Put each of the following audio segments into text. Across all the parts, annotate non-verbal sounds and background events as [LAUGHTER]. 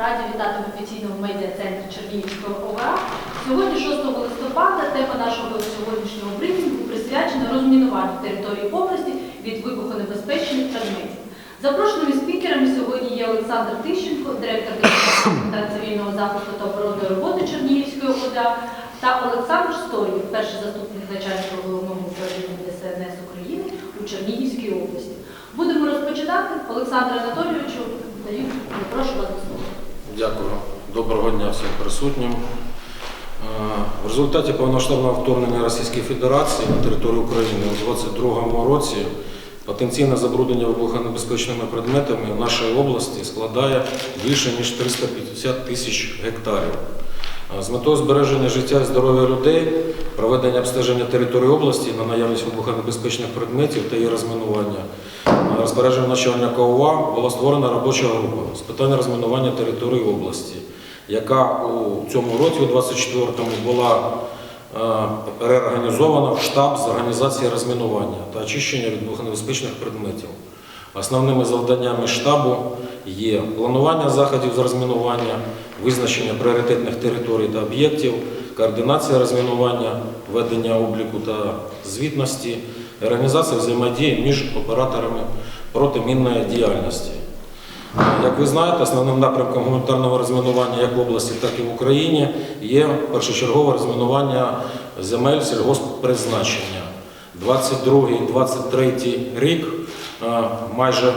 раді вітати в офіційному медіа-центрі Чернігівського ОВА. Сьогодні, 6 листопада, тема нашого сьогоднішнього брифінгу присвячена розмінуванню території області від вибухонебезпечних предметів. Запрошеними спікерами сьогодні є Олександр Тищенко, директор Департаменту цивільного захисту та оборонної роботи Чернігівської ОДА, та Олександр Сторів, перший заступник начальника головного управління ДСНС України у Чернігівській області. Будемо розпочинати. Олександр Анатолійовичу, даю, прошу вас до слова. Дякую. Доброго дня всім присутнім. Е, В результаті повномасштабного вторгнення Російської Федерації на територію України у 2022 році потенційне забруднення вибухонебезпечними предметами в нашій області складає більше ніж 350 тисяч гектарів. Е, З метою збереження життя і здоров'я людей, проведення обстеження території області на наявність вибухонебезпечних предметів та її розмінування, на розпорядження начальника ОВА була створена робоча група з питань розмінування території області, яка у цьому році, у 24-му, була е, реорганізована в штаб з організації розмінування та очищення від вибухонебезпечних предметів. Основними завданнями штабу є планування заходів з розмінування, визначення пріоритетних територій та об'єктів, координація розмінування, ведення обліку та звітності, організація взаємодії між операторами протимінної діяльності. Як ви знаєте, основним напрямком гуманітарного розмінування як в області, так і в Україні є першочергове розмінування земель сільгосппризначення. 22-23 рік майже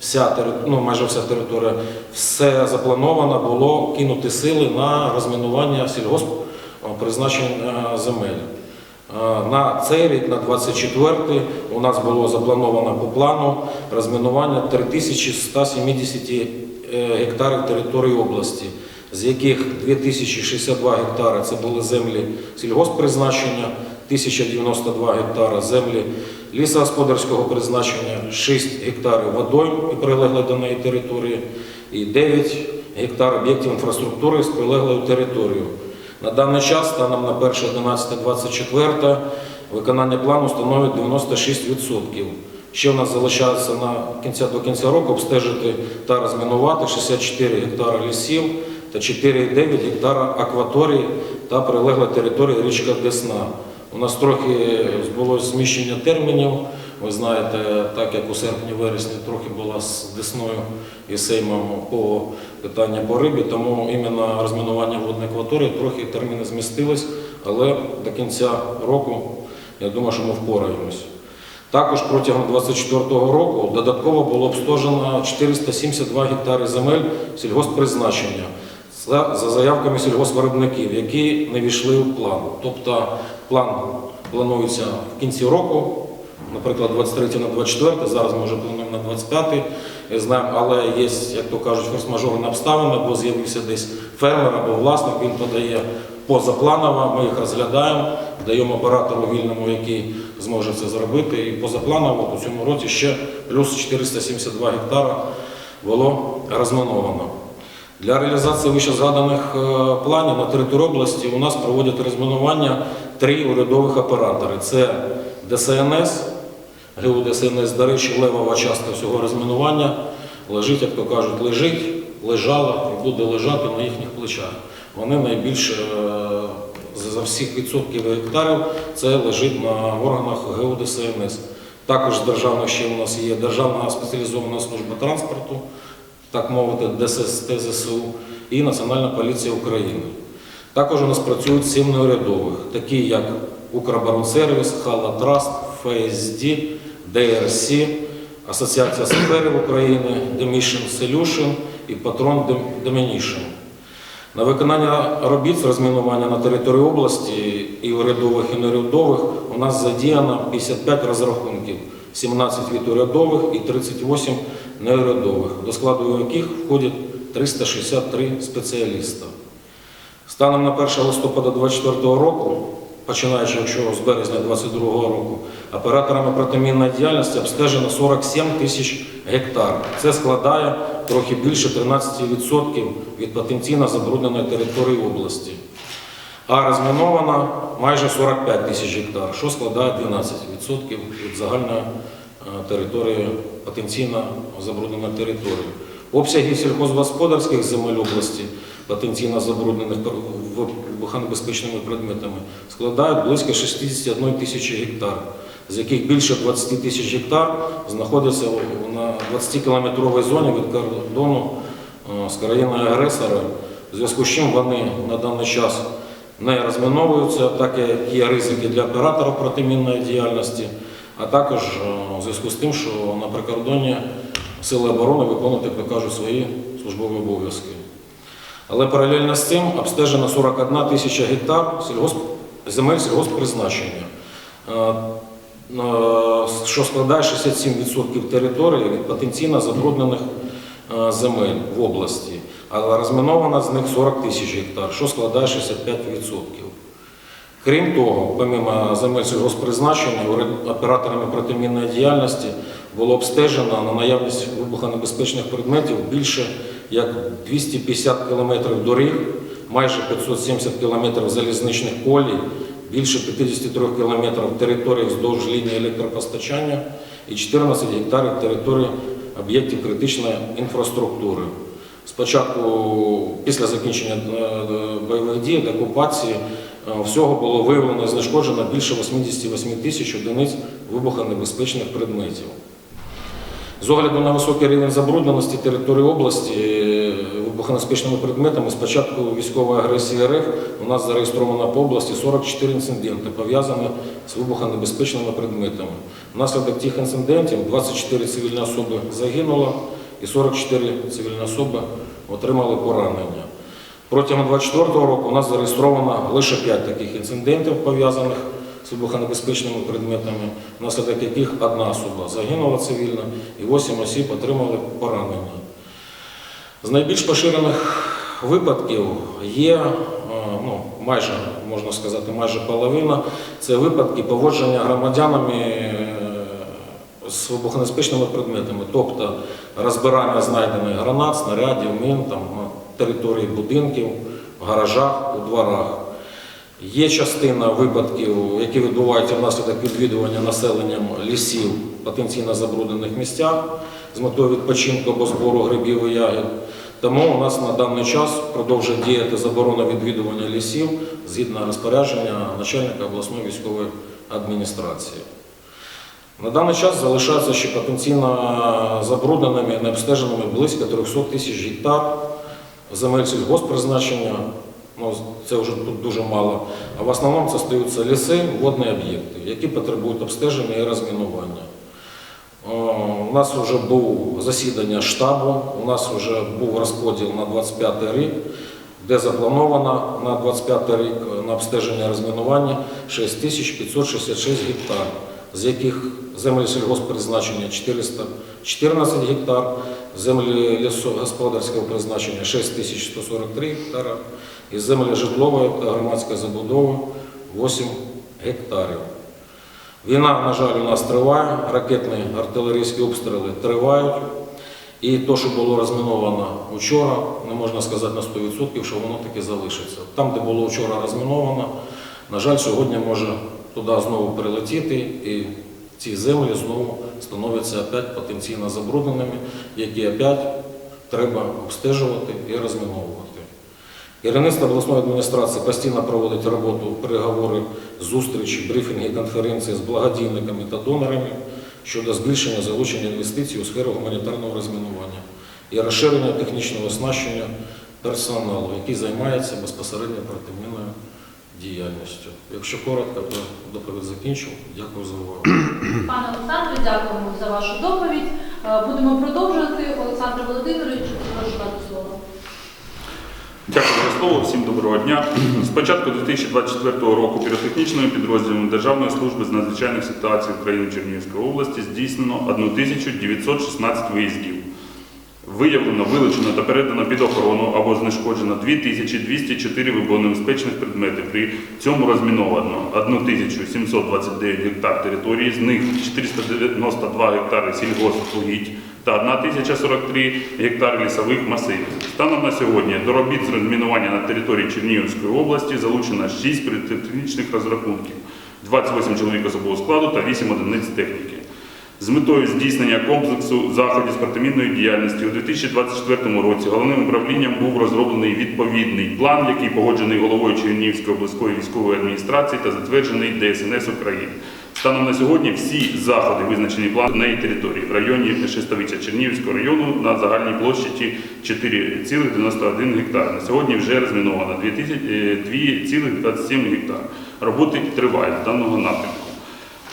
вся, ну, майже вся територія, все заплановано було кинути сили на розмінування сільгосппризначення земель. Е, На цей рік, на 24-й, у нас було заплановано по плану розмінування 3170 е, гектарів території області, з яких 2062 гектари це були землі сільгосппризначення, 1092 гектари землі лісогосподарського призначення, 6 гектарів водойм і прилеглої до неї території, і 9 гектар об'єктів інфраструктури з прилеглою територією. На даний час, станом на 1.11.24, виконання плану становить 96%. Ще в нас залишається на кінця, до кінця року обстежити та розмінувати 64 гектари лісів та 4,9 гектара акваторії та прилегла територія річка Десна. У нас трохи було зміщення термінів. Ви знаєте, так як у серпні-вересні трохи була з Десною і Сеймом по питанню по рибі, тому іменно розмінування водної акваторії трохи терміни змістились, але до кінця року я думаю, що ми впораємось. Також протягом 2024 року додатково було обстежено 472 гектари земель сільгосппризначення за, за заявками сільгоспвиробників, які не війшли в план. Тобто план планується в кінці року, наприклад, 23 на 24, зараз ми вже плануємо на 25, я знаю, але є, як то кажуть, форс-мажорні обставини, бо з'явився десь фермер або власник, він подає позапланово, ми їх розглядаємо, даємо оператору вільному, який зможе це зробити. І позапланово у цьому році ще плюс 472 гектара було розміновано. Для реалізації вищезгаданих е, планів на території області у нас проводять розмінування три урядових оператори. Це ДСНС, ГУ до речі, левова частка всього розмінування лежить, як то кажуть, лежить, лежала і буде лежати на їхніх плечах. Вони найбільше за всіх відсотків гектарів це лежить на органах ГУ ДСНС. Також з ще у нас є Державна спеціалізована служба транспорту, так мовити, ДССТ ЗСУ і Національна поліція України. Також у нас працюють сім неурядових, такі як Укроборонсервіс, Халатраст, ФСД, ДРС, Асоціація саперів України, Demischen Solution і Патрон Deminition. На виконання робіт з розмінування на території області і урядових, і неурядових у нас задіяно 55 розрахунків, 17 від урядових і 38 неурядових, до складу яких входять 363 спеціаліста. Станом на 1 листопада 2024 року, починаючи якщо з березня 2022 року, операторами протимінної діяльності обстежено 47 тисяч гектар. Це складає трохи більше 13% від потенційно забрудненої території області. А розміновано майже 45 тисяч гектар, що складає 12% від загальної е, території, потенційно забрудненої території. Обсяги сільхозгосподарських земель області, потенційно забруднених вибухонебезпечними предметами, складають близько 61 тисячі гектар, з яких більше 20 тисяч гектар знаходяться на 20-кілометровій зоні від кордону е, з країною агресора, в зв'язку з чим вони на даний час не розміновуються, так як є ризики для операторів протимінної діяльності, а також е, у зв'язку з тим, що на прикордонні сили оборони виконують, як то кажуть, свої службові обов'язки. Але паралельно з цим обстежено 41 тисяча гектар сільгосп... земель сільгосппризначення, е, е, що складає 67% території від потенційно забруднених е, земель в області, а розміновано з них 40 тисяч гектар, що складає 65%. Крім того, помимо земель сільгосппризначення, уре- операторами протимінної діяльності було обстежено на наявність вибухонебезпечних предметів більше як 250 кілометрів доріг, майже 570 кілометрів залізничних колій, більше 53 кілометрів території вздовж лінії електропостачання і 14 гектарів території об'єктів критичної інфраструктури. Спочатку, після закінчення е, бойових дій, окупації, е, всього було виявлено і знешкоджено більше 88 тисяч одиниць вибухонебезпечних предметів. З огляду на високий рівень забрудненості території області е, вибухонебезпечними предметами з початку військової агресії РФ у нас зареєстровано по області 44 інциденти, пов'язані з вибухонебезпечними предметами. Внаслідок тих інцидентів 24 цивільні особи загинуло і 44 цивільні особи отримали поранення. Протягом 2024 року у нас зареєстровано лише 5 таких інцидентів, пов'язаних з вибухонебезпечними предметами, внаслідок яких одна особа загинула цивільно і 8 осіб отримали поранення. З найбільш поширених випадків є, е, ну, майже, можна сказати, майже половина, це випадки поводження громадянами е, з вибухонебезпечними предметами, тобто розбирання знайдених гранат, снарядів, мін там, на території будинків, в гаражах, у дворах. Є частина випадків, які відбуваються внаслідок відвідування населенням лісів потенційно забруднених місцях з метою відпочинку або збору грибів і ягід. Тому у нас на даний час продовжує діяти заборона відвідування лісів згідно розпорядження начальника обласної військової адміністрації. На даний час залишаються ще потенційно забрудненими необстеженими близько 300 тисяч гектар земель сільгосппризначення. Ну, це вже тут дуже мало. А в основному це стаються ліси, водні об'єкти, які потребують обстеження і розмінування. У нас вже був засідання штабу, у нас вже був розподіл на 25 рік, де заплановано на 25 рік на обстеження і розмінування 6566 гектар, з яких землі сільгосппризначення 414 гектар, землі лісогосподарського призначення 6143 гектара і землі житлової та громадської забудови 8 гектарів. Війна, на жаль, у нас триває, ракетні артилерійські обстріли тривають. І те, що було розміновано вчора, не можна сказати на 100%, що воно таки залишиться. Там, де було вчора розміновано, на жаль, сьогодні може туди знову прилетіти, і ці землі знову становляться опять потенційно забрудненими, які опять треба обстежувати і розміновувати. Керівництво обласної адміністрації постійно проводить роботу, переговори, зустрічі, брифінги, конференції з благодійниками та донорами щодо збільшення залучення інвестицій у сферу гуманітарного розмінування і розширення технічного оснащення персоналу, який займається безпосередньо протимінною діяльністю. Якщо коротко, то доповідь закінчив. Дякую за увагу. [CLEARS THROAT] Пане Олександре, дякуємо за вашу доповідь. Е, Будемо продовжувати. Олександр Володимирович. Дякую за слово, всім доброго дня. З початку 2024 року піротехнічними підрозділами Державної служби з надзвичайних ситуацій України Чернігівської області здійснено 1916 виїздів. Виявлено, вилучено та передано під охорону або знешкоджено 2204 вибухонебезпечних предмети. При цьому розміновано 1729 гектар території, з них 492 гектари сільгоспугідь та 1043 гектари лісових масивів. Станом на сьогодні до робіт з розмінування на території Чернігівської області залучено 6 піротехнічних розрахунків, 28 чоловік особового складу та 8 одиниць техніки. З метою здійснення комплексу заходів з діяльності у 2024 році головним управлінням був розроблений відповідний план, який погоджений головою Чернігівської обласної військової адміністрації та затверджений ДСНС України. Станом на сьогодні всі заходи, визначені планом на її території в районі Шестовича Чернігівського району на загальній площі 4,91 гектар. На сьогодні вже розміновано 2000 е, 2,27 гектар. Роботи тривають даного напрямку.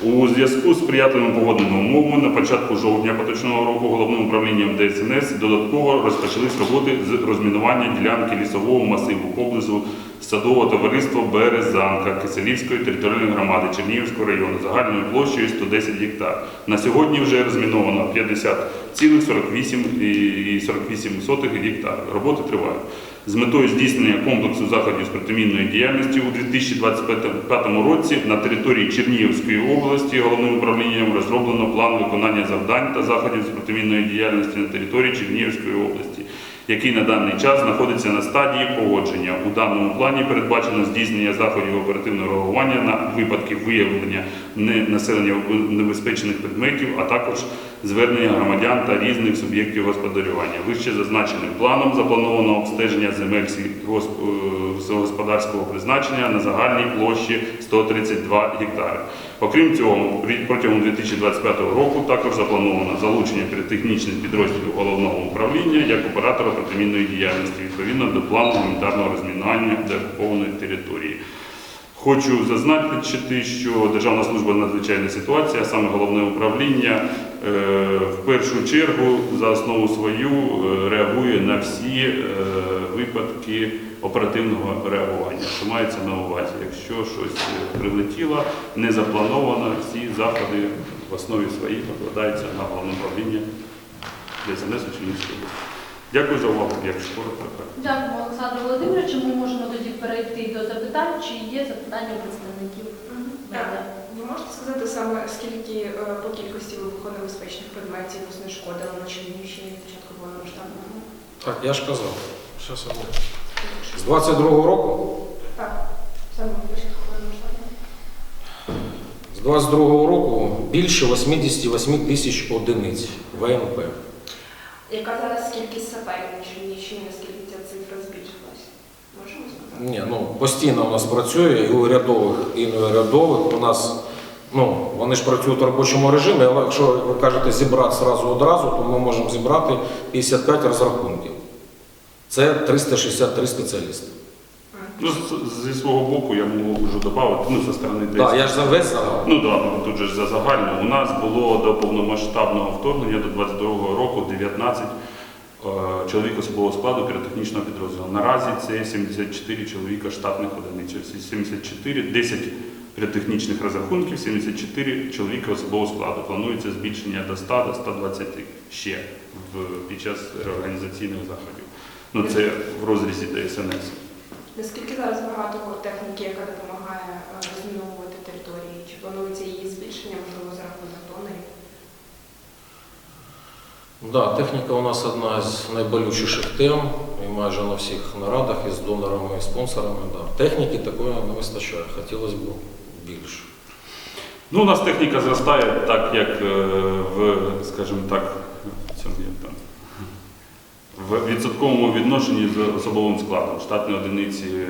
У зв'язку з сприятливими погодними умовами на початку жовтня поточного року головним управлінням ДСНС додатково розпочались роботи з розмінування ділянки лісового масиву поблизу садового товариства Березанка Киселівської територіальної громади Чернігівського району загальною площею 110 гектар. На сьогодні вже розміновано 50,48 гектар. Роботи тривають. З метою здійснення комплексу заходів з протимінної діяльності у 2025 році на території Чернігівської області. Головним управлінням розроблено план виконання завдань та заходів з протимінної діяльності на території Чернігівської області, який на даний час знаходиться на стадії погодження. У даному плані передбачено здійснення заходів оперативного реагування на випадки виявлення населення небезпечних предметів, а також звернення громадян та різних суб'єктів господарювання. Вище зазначеним планом заплановано обстеження земель е, сільськогосподарського призначення на загальній площі 132 гектари. Окрім цього, протягом 2025 року також заплановано залучення піротехнічних підрозділів головного управління як оператора протимінної діяльності відповідно до плану гуманітарного розмінування деокупованої території. Хочу зазначити, що Державна служба надзвичайної ситуації, а саме головне управління, е, в першу чергу за основу свою е, реагує на всі е, випадки оперативного реагування. Що мається на увазі? Якщо щось прилетіло, не заплановано, всі заходи в основі своїй покладаються на головне управління ДСНС Чернігівської області. Дякую за увагу. Якщо коротко. Дякую, Олександр Володимирович. Ми можемо тоді перейти до запитань, чи є запитання представників. Так. Ви можете сказати саме скільки е, по кількості вибухонебезпечних предметів знешкодили на Чернігівщині від початку повномасштабного? Так, я ж казав. Я буду. З 22-го року, Так, саме від початку повномасштабного. з 22-го року більше 88 тисяч одиниць ВНП. Яка зараз кількість саперів на Чернігівщині, наскільки ця цифра збільшилась? Можемо сказати? Ні, ну постійно у нас працює і у рядових, і неурядових. У нас ну вони ж працюють в робочому режимі, але якщо ви кажете зібрати зразу одразу, то ми можемо зібрати 55 розрахунків. Це 363 спеціалісти. Ну, зі свого боку я можу додати, ну, зі сторони Так, ДСНС. я ж за весь загал. Ну так, да, тут же ж за загально. У нас було до повномасштабного вторгнення до 22-го року 19 е, чоловік особового складу піротехнічного підрозділу. Наразі це 74 чоловіка штатних одиниць. Ось 74, 10 піротехнічних розрахунків, 74 чоловіка особового складу. Планується збільшення до 100 до 120 ще в, під час організаційних заходів. Ну це в розрізі ДСНС. Наскільки зараз багато техніки, яка допомагає е, розміновувати території? Чи планується її збільшення, можливо, Да, техніка у нас одна з найболючіших тем, і майже на всіх нарадах із донорами і спонсорами. Да. Техніки такої не вистачає, хотілося б більше. Ну, у нас техніка зростає так, як е, в, скажімо так, в відсотковому відношенні з особовим складом штатні одиниці е,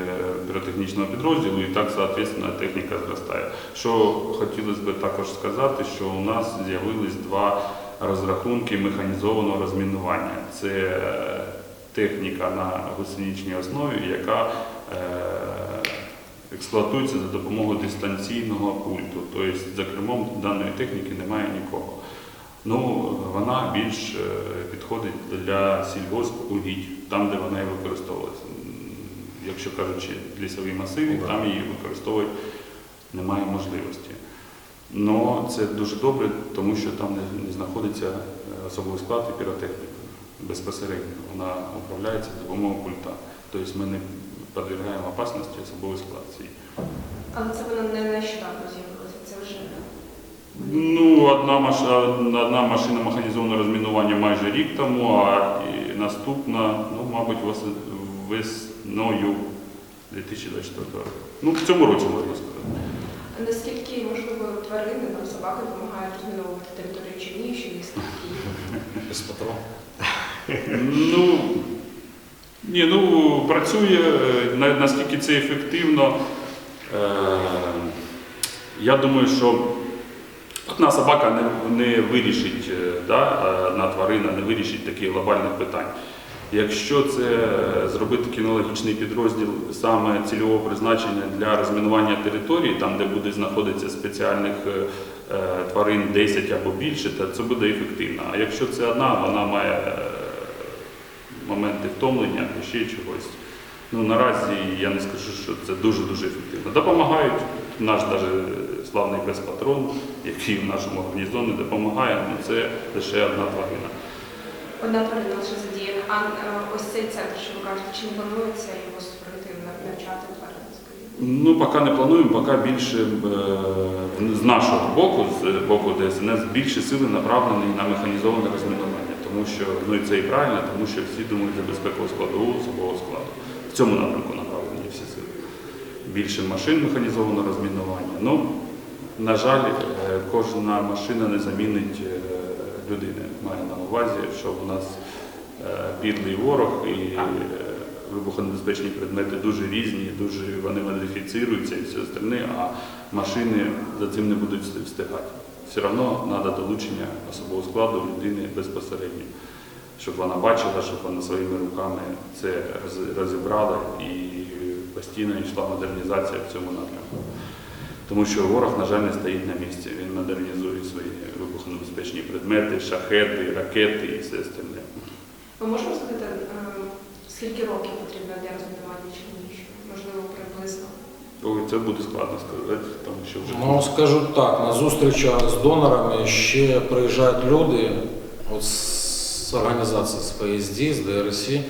піротехнічного підрозділу, і так, соответственно, техніка зростає. Що хотілося б також сказати, що у нас з'явились два розрахунки механізованого розмінування. Це е, техніка на гусеничній основі, яка е, експлуатується за допомогою дистанційного пульту. Тобто за кермом даної техніки немає нікого. Ну, вона більш е, підходить для сільгоспугідь, там, де вона і використовується. Якщо кажучи, лісові масиви, там її використовувати немає можливості. Ну, це дуже добре, тому що там не, знаходиться е, особовий склад і піротехніка безпосередньо. Вона управляється за допомогою пульта. Тобто ми не підвергаємо опасності особовий склад. Але це воно не нещодавно з'явилося, це вже Ну, одна, маш... одна машина механізованого розмінування майже рік тому, а наступна, ну, мабуть, весною 2024 року. Ну, в цьому році можна сказати. Наскільки, можливо, тварини, там собаки допомагають розміновувати територію Чернігівщини, скільки їх? Без патрон. Ну, ні, ну працює е, на- наскільки це ефективно. Е, я думаю, що одна собака не, не вирішить, е, да, е, одна тварина не вирішить таких глобальних питань. Якщо це зробити кінологічний підрозділ саме цільового призначення для розмінування території, там де буде знаходитися спеціальних е, тварин 10 або більше, то це буде ефективно. А якщо це одна, вона має е, моменти втомлення або ще чогось. Ну наразі я не скажу, що це дуже-дуже ефективно. Допомагають наш даже славний безпатрон, який в нашому гарнізоні допомагає, але це лише одна тварина. Одна тварина лише задіяна. А е, ось цей центр, що ви кажете, чи не планується його створити, навчати тварин? Ну, поки не плануємо, поки більше е, з нашого боку, з боку ДСНС, більше сили направлені на механізоване розмінування. Тому що, ну і це і правильно, тому що всі думають за безпекову складову особового складу. В цьому напрямку направлені всі сили. Більше машин механізованого розмінування. Ну, на жаль, е, кожна машина не замінить людини. Маю на увазі, що у нас е, підлий ворог і е, вибухонебезпечні предмети дуже різні, дуже вони модифіцируються і все остальне, а машини за цим не будуть встигати. Все одно треба долучення особового складу людини безпосередньо, щоб вона бачила, щоб вона своїми руками це розібрала і постійно йшла модернізація в цьому напрямку. Тому що ворог, на жаль, не стоїть на місці. Він модернізує свої вибухонебезпечні предмети, шахеди, ракети і все остальне. Ми можемо сказати, е, скільки років потрібно для розмінування Чернігівщини? Можливо, приблизно. Ой, це буде складно сказати, тому що вже Ну, скажу так, на зустрічах з донорами ще приїжджають люди от з організації з ПСД, з ДРСІ,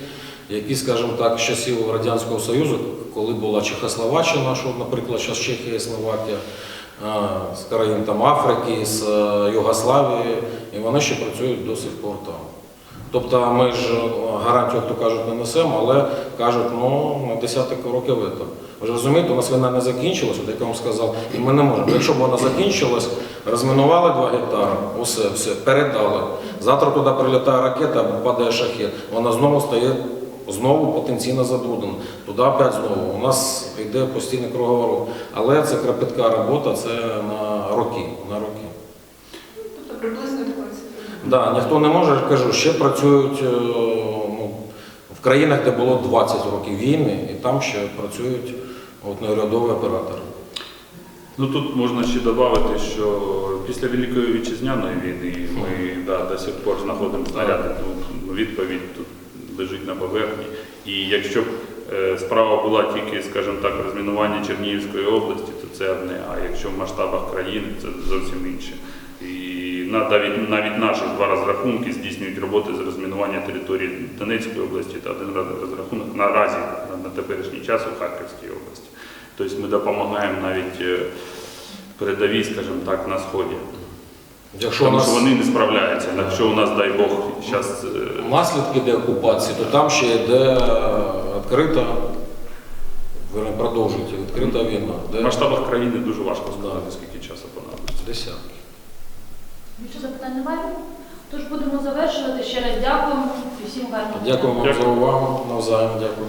які, скажімо так, з часів Радянського Союзу, коли була Чехословаччина, що, наприклад, зараз Чехія і Словакія, з країн там Африки, з е, Югославії, і вони ще працюють до сих пор там. Тобто ми ж е, гарантію, як то кажуть, не несемо, але кажуть, ну на десяток років це. Ви ж розумієте, у нас війна не закінчилась, от як я вам сказав, і ми не можемо. Якщо б вона закінчилась, розмінували 2 гектари, усе, все, передали. Завтра туди прилітає ракета падає шахет, вона знову стає знову потенційно забруднена. Туди опять знову. У нас йде постійний круговорот. Але це кропітка робота, це на роки. На роки. Тобто приблизно. Да, ніхто не може, кажу, ще працюють е, ну, в країнах, де було 20 років війни, і там ще працюють от, неурядові оператори. Ну тут можна ще додати, що після Великої вітчизняної війни ми да, до сих пор знаходимо снаряди. Ну, відповідь тут лежить на поверхні. І якщо б е, справа була тільки, скажімо так, розмінування Чернігівської області, то це одне. А якщо в масштабах країни, це зовсім інше. І навіть, навіть наші два розрахунки здійснюють роботи з розмінування території Донецької області та один розрахунок наразі на, на теперішній час у Харківській області. Тобто ми допомагаємо навіть е, передовій, скажімо так, на сході. Якщо у Тому нас що вони не справляються. Якщо у нас, дай Бог, зараз наслідки деокупації, то там ще йде відкрита, верні, продовжується відкрита війна. в масштабах країни дуже важко сказати, скільки часу понадобиться. десятки. Більше запитань немає? Тож будемо завершувати. Ще раз дякуємо і всім гарного. Дякую вам за увагу. Навзаєм дякую.